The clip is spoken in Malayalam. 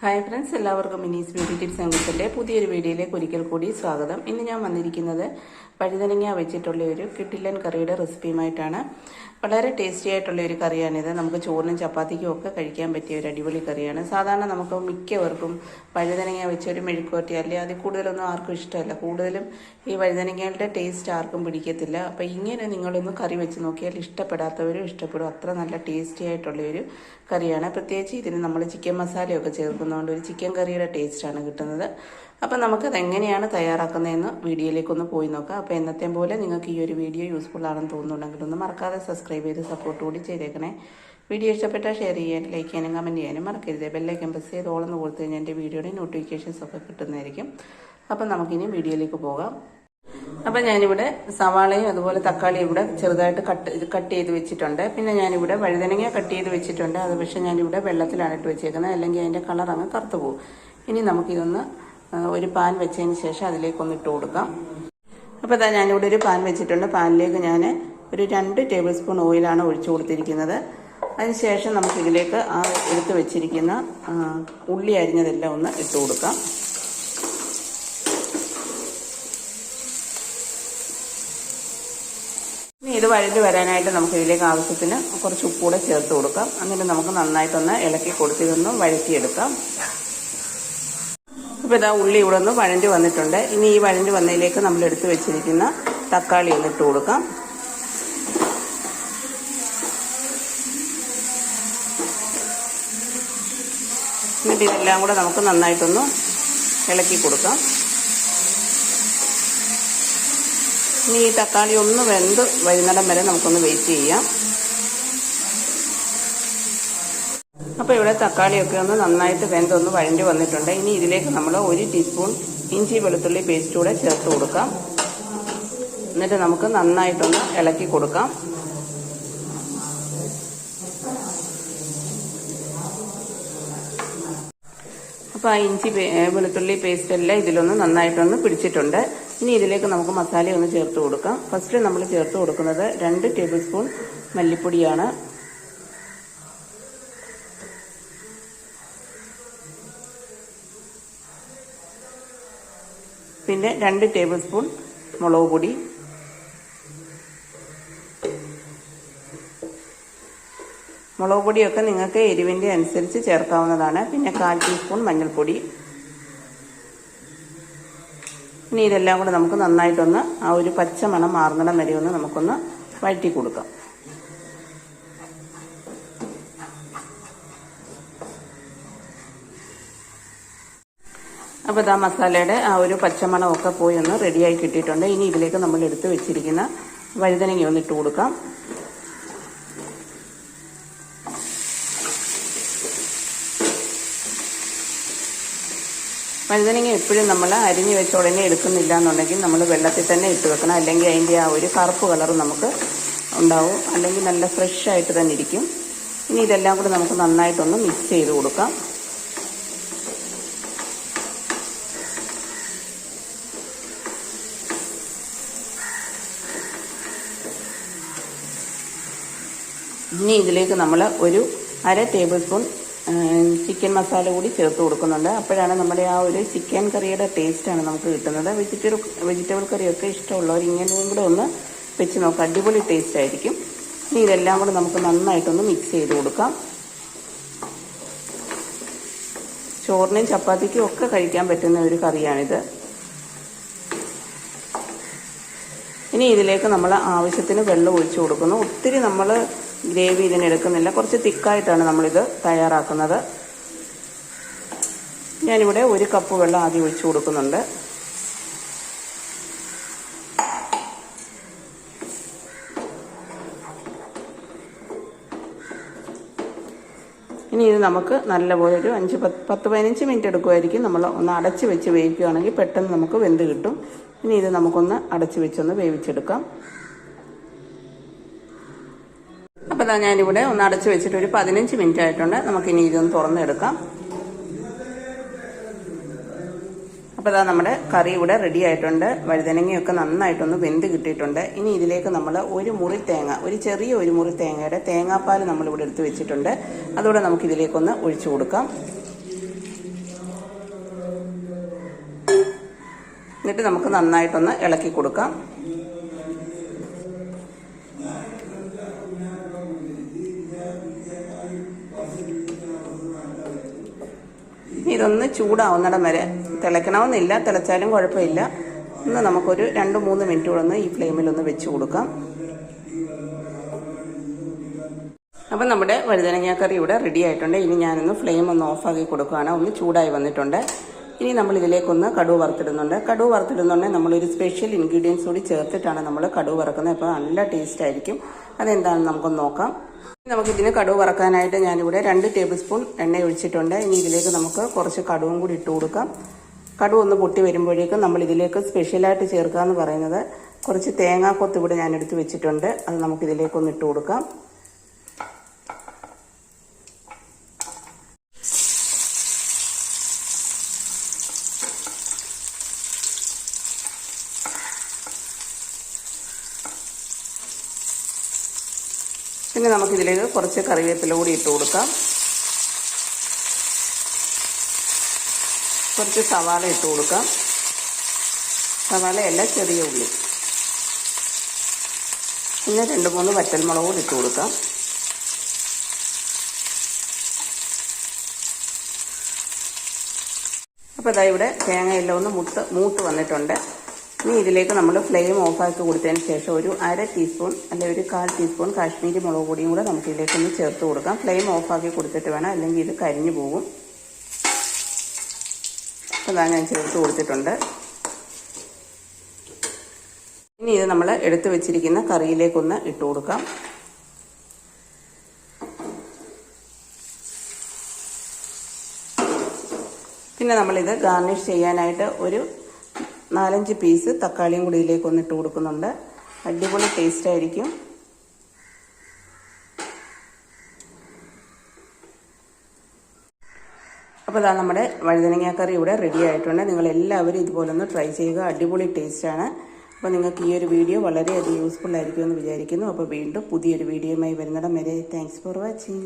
ഹായ് ഫ്രണ്ട്സ് എല്ലാവർക്കും മിനീസ് ബ്യൂട്ടി ടിപ്സ് അംഗത്തിന്റെ പുതിയൊരു വീഡിയോയിലേക്ക് ഒരിക്കൽ കൂടി സ്വാഗതം. ഇന്ന് ഞാൻ വന്നിരിക്കുന്നത് വഴുതനങ്ങ വെച്ചിട്ടുള്ള ഒരു കിട്ടില്ലൻ കറിയുടെ റെസിപ്പിയുമായിട്ടാണ് വളരെ ടേസ്റ്റി ആയിട്ടുള്ള ഒരു കറിയാണിത് നമുക്ക് ചോറിനും ചപ്പാത്തിക്കും ഒക്കെ കഴിക്കാൻ പറ്റിയ ഒരു അടിപൊളി കറിയാണ്. സാധാരണ നമുക്ക് മിക്കവർക്കും വഴുതനങ്ങ വെച്ച ഒരു മെഴുക്കുവരട്ടി അല്ലെ അതിൽ കൂടുതലൊന്നും ആർക്കും ഇഷ്ടമല്ല. കൂടുതലും ഈ വഴുതനങ്ങയുടെ ടേസ്റ്റ് ആർക്കും പിടിക്കത്തില്ല. അപ്പോൾ ഇങ്ങനെ നിങ്ങളൊന്ന് കറി വെച്ച് നോക്കിയാൽ ഇഷ്ടപ്പെടാത്തവരും ഇഷ്ടപ്പെടും. അത്ര നല്ല ടേസ്റ്റി ആയിട്ടുള്ള ഒരു കറിയാണ്. പ്രത്യേകിച്ച് ഇതിന് നമ്മൾ ചിക്കൻ മസാലയൊക്കെ ചേർക്കുന്നതുകൊണ്ട് ഒരു ചിക്കൻ കറിയുടെ ടേസ്റ്റാണ് കിട്ടുന്നത്. അപ്പം നമുക്കത് എങ്ങനെയാണ് തയ്യാറാക്കുന്നതെന്ന് വീഡിയോയിലേക്കൊന്ന് പോയി നോക്കാം. അപ്പോൾ എന്നത്തെ പോലെ നിങ്ങൾക്ക് ഈ ഒരു വീഡിയോ യൂസ്ഫുൾ ആണെന്ന് തോന്നുന്നുണ്ടെങ്കിൽ ഒന്ന് മറക്കാതെ സബ്സ്ക്രൈബ് ചെയ്ത് സപ്പോർട്ട് കൂടി ചെയ്തേക്കണേ. വീഡിയോ ഇഷ്ടപ്പെട്ടാൽ ഷെയർ ചെയ്യാൻ ലൈക്ക് ചെയ്യാനും കമന്റ് ചെയ്യാനും മറക്കരുത്. ബെല്ലൈക്കൻ പ്രസ് ചെയ്ത് ഓളെന്ന് കൊടുത്തു കഴിഞ്ഞാൽ എന്റെ വീഡിയോയുടെ നോട്ടിഫിക്കേഷൻസ് ഒക്കെ കിട്ടുന്നതായിരിക്കും. അപ്പം നമുക്കിനി വീഡിയോയിലേക്ക് പോകാം. അപ്പം ഞാനിവിടെ സവാളയും അതുപോലെ തക്കാളിയും ഇവിടെ ചെറുതായിട്ട് കട്ട് കട്ട് ചെയ്ത് വെച്ചിട്ടുണ്ട്. പിന്നെ ഞാനിവിടെ വഴുതനങ്ങ കട്ട് ചെയ്ത് വെച്ചിട്ടുണ്ട്. അത് പക്ഷേ ഞാനിവിടെ വെള്ളത്തിലാണ് ഇട്ട് വെച്ചേക്കുന്നത്. അല്ലെങ്കിൽ അതിന്റെ കളർ അങ്ങ് കറുത്തു പോകും. ഇനി നമുക്കിതൊന്ന് ഒരു പാൻ വെച്ചതിന് ശേഷം അതിലേക്കൊന്ന് ഇട്ട് കൊടുക്കാം. അപ്പോൾ ഇതാ ഞാനിവിടെ ഒരു പാൻ വെച്ചിട്ടുണ്ട്. പാനിലേക്ക് ഞാൻ ഒരു രണ്ട് ടേബിൾ സ്പൂൺ ഓയിലാണ് ഒഴിച്ചു കൊടുത്തിരിക്കുന്നത്. അതിനുശേഷം നമുക്കിതിലേക്ക് ആ എടുത്ത് വെച്ചിരിക്കുന്ന ഉള്ളി അരിഞ്ഞതെല്ലാം ഒന്ന് ഇട്ട് കൊടുക്കാം. ഇനി ഇത് വഴറ്റി വരാനായിട്ട് നമുക്ക് ഇതിലേക്ക് ആവശ്യത്തിന് കുറച്ച് ഉപ്പൂടെ ചേർത്ത് കൊടുക്കാം. എന്നിട്ട് നമുക്ക് നന്നായിട്ടൊന്ന് ഇളക്കി കൊടുത്തിരുന്നു വഴറ്റിയെടുക്കാം. അപ്പോൾ ഇതാ ഉള്ളി ഇവിടെ ഒന്ന് വഴണ്ടി വന്നിട്ടുണ്ട്. ഇനി ഈ വഴണ്ടി വന്നതിലേക്ക് നമ്മൾ എടുത്തു വെച്ചിരിക്കുന്ന തക്കാളി ഒന്ന് ഇട്ട് കൊടുക്കാം. എന്നിട്ട് ഇതെല്ലാം കൂടെ നമുക്ക് നന്നായിട്ടൊന്ന് ഇളക്കി കൊടുക്കാം. ഇനി ഈ തക്കാളി ഒന്ന് വെന്ത് വരുന്നിടം വരെ നമുക്കൊന്ന് വെയിറ്റ് ചെയ്യാം. ഇവിടെ തക്കാളിയൊക്കെ ഒന്ന് നന്നായിട്ട് വെന്തൊന്ന് വഴണ്ടി വന്നിട്ടുണ്ട്. ഇനി ഇതിലേക്ക് നമ്മൾ ഒരു ടീസ്പൂൺ ഇഞ്ചി വെളുത്തുള്ളി പേസ്റ്റ് കൂടെ ചേർത്ത് കൊടുക്കാം. എന്നിട്ട് നമുക്ക് നന്നായിട്ടൊന്ന് ഇളക്കി കൊടുക്കാം. അപ്പോൾ ആ ഇഞ്ചി വെളുത്തുള്ളി പേസ്റ്റ് എല്ലാം ഇതിലൊന്ന് നന്നായിട്ടൊന്ന് പിടിച്ചിട്ടുണ്ട്. ഇനി ഇതിലേക്ക് നമുക്ക് മസാല ഒന്ന് ചേർത്ത് കൊടുക്കാം. ഫസ്റ്റ് നമ്മൾ ചേർത്ത് കൊടുക്കുന്നത് രണ്ട് ടേബിൾ സ്പൂൺ മല്ലിപ്പൊടിയാണ്. പിന്നെ രണ്ട് ടേബിൾ സ്പൂൺ മുളക് പൊടി. മുളക് പൊടിയൊക്കെ നിങ്ങൾക്ക് എരിവിന്റെ അനുസരിച്ച് ചേർക്കാവുന്നതാണ്. പിന്നെ കാൽ ടീസ്പൂൺ മഞ്ഞൾപ്പൊടി. ഇനി ഇതെല്ലാം കൂടെ നമുക്ക് നന്നായിട്ടൊന്ന് ആ ഒരു പച്ച മണം മാറുന്നിടം വരെ ഒന്ന് നമുക്കൊന്ന് വഴറ്റി കൊടുക്കാം. അപ്പോൾ ഇതാ മസാലയുടെ ആ ഒരു പച്ചമണമൊക്കെ പോയി ഒന്ന് റെഡിയായി കിട്ടിയിട്ടുണ്ട്. ഇനി ഇതിലേക്ക് നമ്മൾ എടുത്ത് വെച്ചിരിക്കുന്ന വഴുതനങ്ങ ഒന്ന് ഇട്ട് കൊടുക്കാം. വഴുതനങ്ങ എപ്പോഴും നമ്മൾ അരിഞ്ഞു വെച്ച ഉടനെ എടുക്കുന്നില്ല എന്നുണ്ടെങ്കിൽ നമ്മൾ വെള്ളത്തിൽ തന്നെ ഇട്ട് വെക്കണം. അല്ലെങ്കിൽ അതിന്റെ ആ ഒരു കറുപ്പ് കളർ നമുക്ക് ഉണ്ടാവും. അല്ലെങ്കിൽ നല്ല ഫ്രഷ് ആയിട്ട് തന്നെ ഇരിക്കും. ഇനി ഇതെല്ലാം കൂടി നമുക്ക് നന്നായിട്ടൊന്ന് മിക്സ് ചെയ്ത് കൊടുക്കാം. ഇനി ഇതിലേക്ക് നമ്മൾ ഒരു അര ടേബിൾ സ്പൂൺ ചിക്കൻ മസാല കൂടി ചേർത്ത് കൊടുക്കുന്നുണ്ട്. അപ്പോഴാണ് നമ്മുടെ ആ ഒരു ചിക്കൻ കറിയുടെ ടേസ്റ്റാണ് നമുക്ക് കിട്ടുന്നത്. വെജിറ്റബിൾ വെജിറ്റബിൾ കറിയൊക്കെ ഇഷ്ടമുള്ളവർ ഇങ്ങനെയും കൂടെ ഒന്ന് വെച്ച് നോക്കാം. അടിപൊളി ടേസ്റ്റ് ആയിരിക്കും. ഇനി ഇതെല്ലാം കൂടെ നമുക്ക് നന്നായിട്ടൊന്ന് മിക്സ് ചെയ്ത് കൊടുക്കാം. ചോറിനും ചപ്പാത്തിക്കും ഒക്കെ കഴിക്കാൻ പറ്റുന്ന ഒരു കറിയാണിത്. ഇനി ഇതിലേക്ക് നമ്മൾ ആവശ്യത്തിന് വെള്ളം ഒഴിച്ചു കൊടുക്കുന്നു. ഒത്തിരി നമ്മൾ ഗ്രേവി ഇതിന് എടുക്കുന്നില്ല കുറച്ച് തിക്കായിട്ടാണ് നമ്മളിത് തയ്യാറാക്കുന്നത്. ഞാനിവിടെ ഒരു കപ്പ് വെള്ളം ആദ്യം ഒഴിച്ചു കൊടുക്കുന്നുണ്ട്. ഇനി ഇത് നമുക്ക് നല്ലപോലെ ഒരു അഞ്ച് പത്ത് പതിനഞ്ച് മിനിറ്റ് എടുക്കുമായിരിക്കും നമ്മൾ ഒന്ന് അടച്ച് വെച്ച് വേവിക്കുകയാണെങ്കിൽ പെട്ടെന്ന് നമുക്ക് വെന്ത് കിട്ടും. ഇനി ഇത് നമുക്കൊന്ന് അടച്ച് വെച്ചൊന്ന് വേവിച്ചെടുക്കാം. ഇതാ ഞാനിവിടെ ഒന്ന് അടച്ചു വെച്ചിട്ട് ഒരു പതിനഞ്ച് മിനിറ്റ് ആയിട്ടുണ്ട്. നമുക്ക് ഇനി ഇതൊന്ന് തുറന്നെടുക്കാം. അപ്പോൾ ഇതാ നമ്മുടെ കറി ഇവിടെ റെഡി ആയിട്ടുണ്ട്. വഴുതനങ്ങയൊക്കെ നന്നായിട്ടൊന്ന് വെന്ത് കിട്ടിയിട്ടുണ്ട്. ഇനി ഇതിലേക്ക് നമ്മൾ ഒരു മുറി തേങ്ങ ഒരു ചെറിയ ഒരു മുറി തേങ്ങയുടെ തേങ്ങാപ്പാൽ നമ്മളിവിടെ എടുത്ത് വെച്ചിട്ടുണ്ട്. അതോടെ നമുക്കിതിലേക്കൊന്ന് ഒഴിച്ചു കൊടുക്കാം. എന്നിട്ട് നമുക്ക് നന്നായിട്ടൊന്ന് ഇളക്കി കൊടുക്കാം. ഇതൊന്ന് ചൂടാവുന്നിടം വരെ. തിളയ്ക്കണമെന്നില്ല തിളച്ചാലും കുഴപ്പമില്ല. ഒന്ന് നമുക്കൊരു രണ്ട് മൂന്ന് മിനിറ്റ് കൂടെ ഒന്ന് ഈ ഫ്ലെയിമിൽ ഒന്ന് വെച്ച് കൊടുക്കാം. അപ്പം നമ്മുടെ വഴുതനങ്ങ കറി ഇവിടെ റെഡി ആയിട്ടുണ്ട്. ഇനി ഞാനൊന്ന് ഫ്ലെയിം ഒന്ന് ഓഫാക്കി കൊടുക്കുകയാണ്. ഒന്ന് ചൂടായി വന്നിട്ടുണ്ട്. ഇനി നമ്മൾ ഇതിലേക്കൊന്ന് കടുവ് വറുത്തിടുന്നുണ്ട്. കടുവ് വറുത്തിടുന്നുണ്ടെങ്കിൽ നമ്മളൊരു സ്പെഷ്യൽ ഇൻഗ്രീഡിയൻസ് കൂടി ചേർത്തിട്ടാണ് നമ്മൾ കടുവ് വറുക്കുന്നത്. അപ്പോൾ നല്ല ടേസ്റ്റ് ആയിരിക്കും. അതെന്താണെന്ന് നമുക്കൊന്ന് നോക്കാം. നമുക്കിതിന് കടുവ് വറക്കാനായിട്ട് ഞാനിവിടെ രണ്ട് ടേബിൾ സ്പൂൺ എണ്ണ ഒഴിച്ചിട്ടുണ്ട്. ഇനി ഇതിലേക്ക് നമുക്ക് കുറച്ച് കടുവും കൂടി ഇട്ട് കൊടുക്കാം. കടുവ ഒന്ന് പൊട്ടി വരുമ്പോഴേക്കും നമ്മൾ ഇതിലേക്ക് സ്പെഷ്യലായിട്ട് ചേർക്കുക എന്ന് പറയുന്നത് കുറച്ച് തേങ്ങാക്കൊത്ത് ഇവിടെ ഞാൻ എടുത്ത് വെച്ചിട്ടുണ്ട്. അത് നമുക്കിതിലേക്കൊന്ന് ഇട്ട് കൊടുക്കാം. പിന്നെ നമുക്കിതിലേക്ക് കുറച്ച് കറിവേപ്പില കൂടി ഇട്ട് കൊടുക്കാം. കുറച്ച് സവാള ഇട്ട് കൊടുക്കാം. സവാളയല്ല ചെറിയ ഉള്ളി. പിന്നെ രണ്ട് മൂന്ന് വറ്റൽമുളക് കൂടി ഇട്ട് കൊടുക്കാം. അപ്പോൾ ഇതാ ഇവിടെ തേങ്ങയെല്ലാം ഒന്ന് മുട്ട് മൂത്ത് വന്നിട്ടുണ്ട്. ഇനി ഇതിലേക്ക് നമ്മൾ ഫ്ലെയിം ഓഫാക്കി കൊടുത്തതിന് ശേഷം ഒരു അര ടീസ്പൂൺ അല്ലെങ്കിൽ ഒരു കാൽ ടീസ്പൂൺ കാശ്മീരി മുളക് പൊടിയും കൂടെ നമുക്ക് ഇതിലേക്ക് ഒന്ന് ചേർത്ത് കൊടുക്കാം. ഫ്ലെയിം ഓഫാക്കി കൊടുത്തിട്ട് വേണം അല്ലെങ്കിൽ ഇത് കരിഞ്ഞു പോകും. അതാ ഞാൻ ചേർത്ത് കൊടുത്തിട്ടുണ്ട്. ഇനി ഇത് നമ്മൾ എടുത്തു വെച്ചിരിക്കുന്ന കറിയിലേക്കൊന്ന് ഇട്ട് കൊടുക്കാം. പിന്നെ നമ്മളിത് ഗാർണിഷ് ചെയ്യാനായിട്ട് ഒരു നാലഞ്ച് പീസ് തക്കാളിയും കൂടി ഇതിലേക്ക് ഒന്ന് ഇട്ട് കൊടുക്കുന്നുണ്ട്. അടിപൊളി ടേസ്റ്റ് ആയിരിക്കും. അപ്പോൾ ഇതാ നമ്മുടെ വഴുതനങ്ങ കറി ഇവിടെ റെഡി ആയിട്ടുണ്ട്. നിങ്ങൾ എല്ലാവരും ഇതുപോലെ ഒന്ന് ട്രൈ ചെയ്യുക. അടിപൊളി ടേസ്റ്റാണ് അപ്പോൾ നിങ്ങൾക്ക് ഈ ഒരു വീഡിയോ വളരെയധികം യൂസ്ഫുൾ ആയിരിക്കുമെന്ന് വിചാരിക്കുന്നു. അപ്പോൾ വീണ്ടും പുതിയൊരു വീഡിയോയുമായി വരുന്നിടം വരെ. Thanks for watching